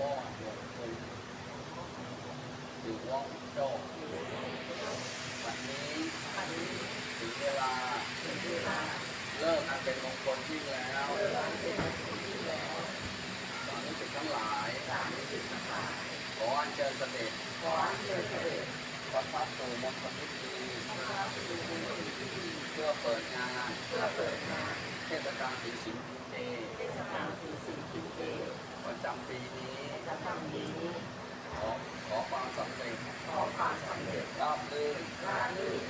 ป้องหลวงปู่อยู่ว่องจ้วันนี้ถึงเวลาเลิกอันเป็นมงคลที่แล้วสาธุสิทธิ์ทั้งหลายขออัญเชิญเสด็จประทับสู่มณฑลพิธีเพื่อเปิดงานเทศกาลถือศีลกินเจ ประจำปีนี้ จะทำดีนี้ขอขอความสำเร็จขอความสำเร็จราบรื่นราบรื่น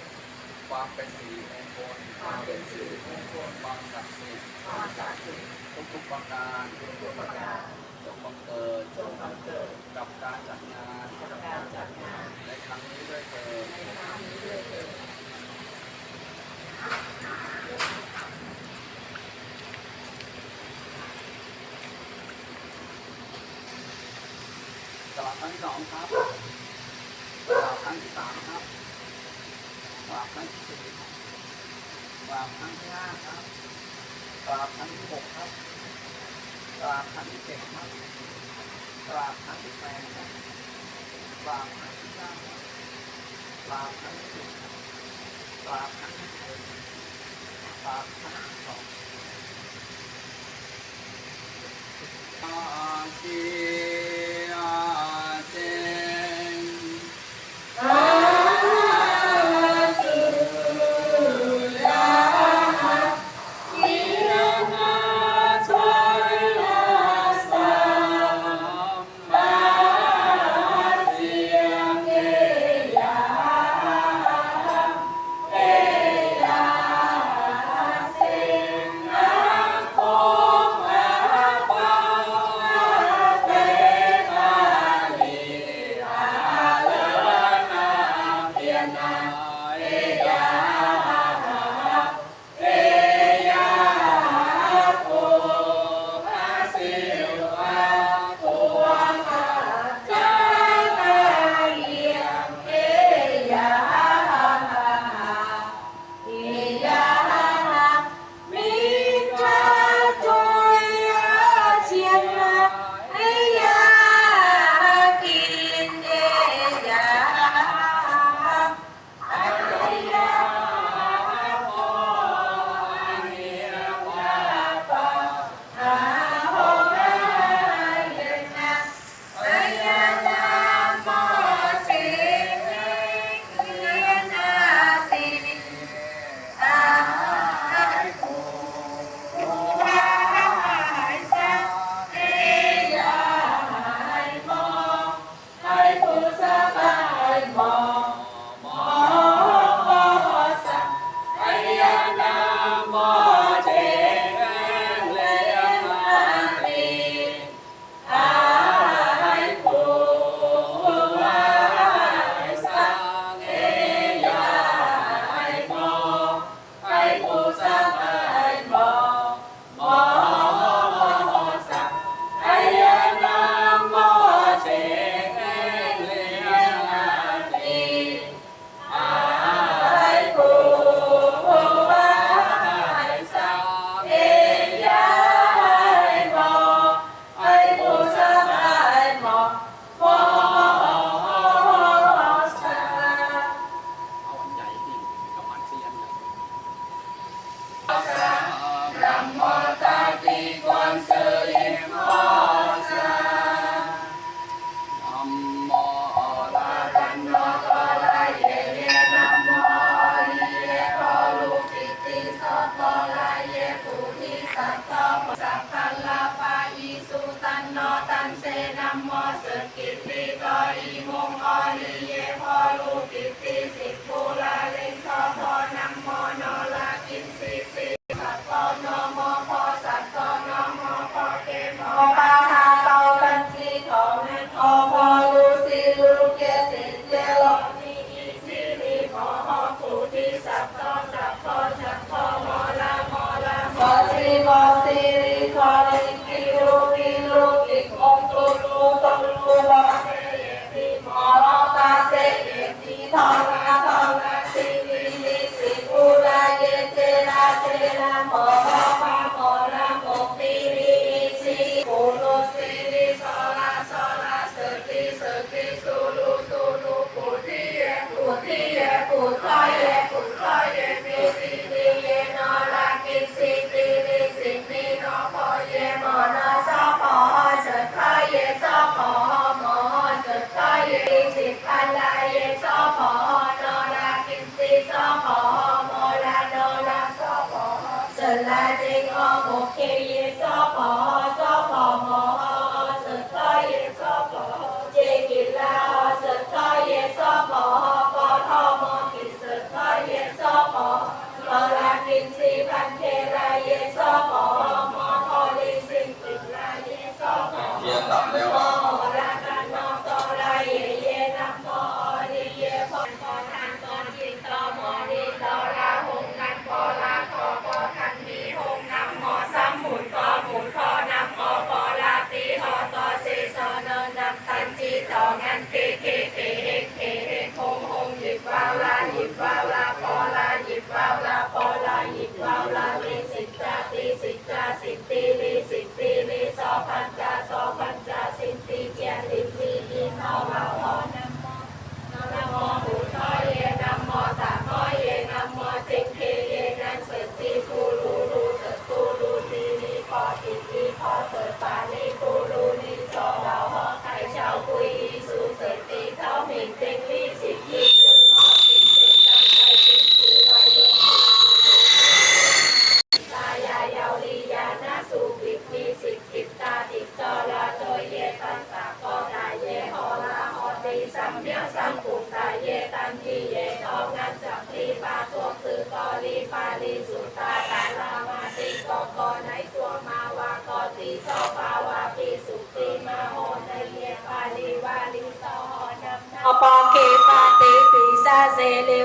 ความเป็นสีริมงคลความเป็นสีริมงคลความศักดิ์สิทธิ์ความศักดิ์สิทธิ์ทุกๆประการทุกๆประการจงบังเกิดจงบังเกิดกับการจัดงานกับการจัดงานในครั้งนี้ด้วยเถิดในครั้งนี้ด้วยเถิด ลับครั้งที่สองครับกลับครั้งที่สามครับกลับครั้งที่สี่ครับกลับครั้งที่ห้าครับกลับครั้งที่หกครับกลับครั้งที่เจ็ดครับกลับครั้งที่แปดครับกลับครั้งที่เก้าครับกลับครั้งที่สิบครับกลับครั้งที่สิบเอ็ดกลับครั้งที่สองอาเจี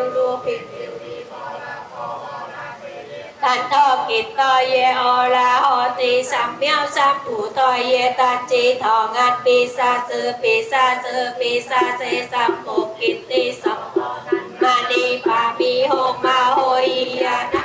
วรูปิตันทอกิตตอเยอลาหอติสัมเมียวสัมผูตอเยตัจีทองัดปีซาเซปีซาเซปีซาเซสัมโปกิตติสัมมานิปามีโหมาโหยยานะ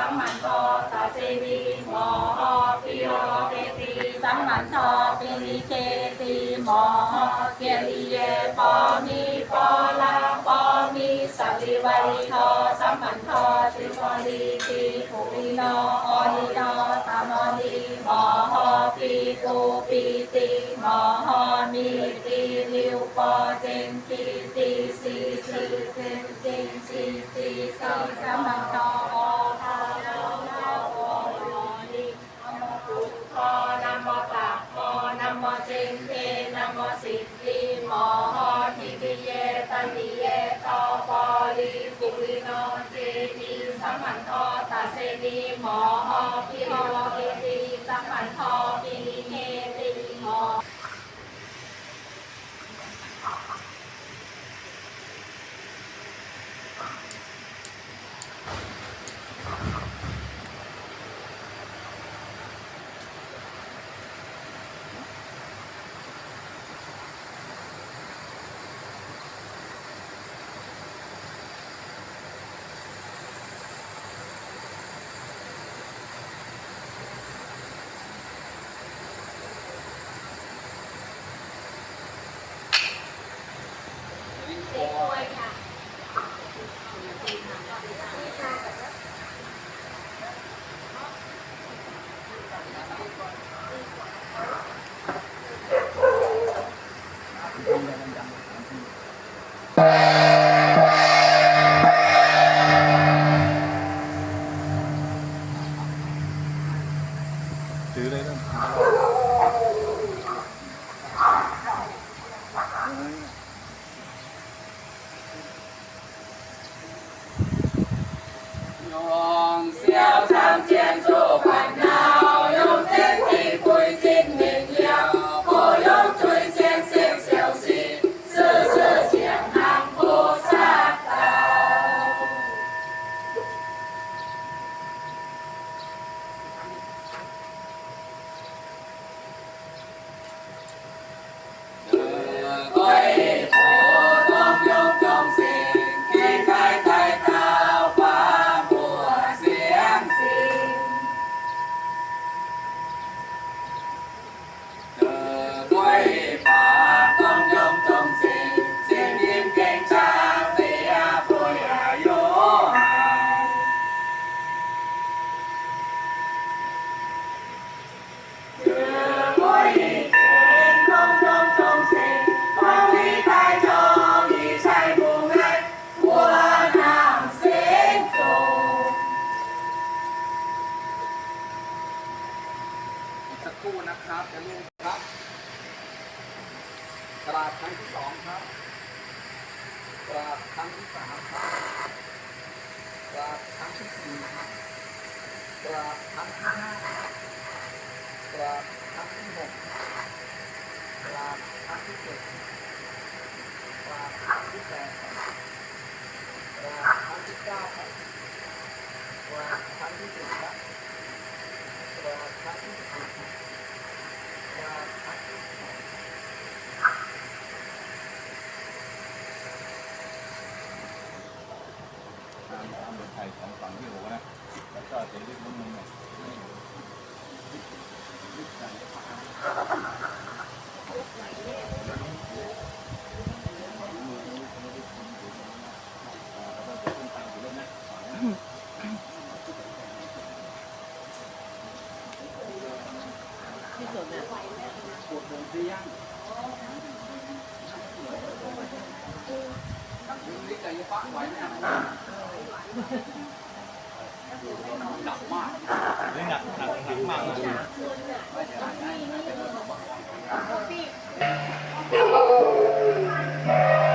สัมมันโตตัสสีโมหปิโยเตติสัมมันโตปิริเกติโมหเกลิเยปอมิปอลาปอมิสัลิวัยโทสัมมันโตสิโกลีติภูริโนโอริโนตามอนิโมหปิตูปิติโมหมิติลิวปอเจนปิติสีสีเซนเจนสีติสัมมันโต กุริโนเจติสัมมันโตตัสเซนีหมออภิโอเอติสัมมันโต ถือเลยนะ Gracias. ที่สุดเนี่ยปวดหัวหรืองนี่ใจฟักไว้หนักมากหนักหนักหนักมากเลย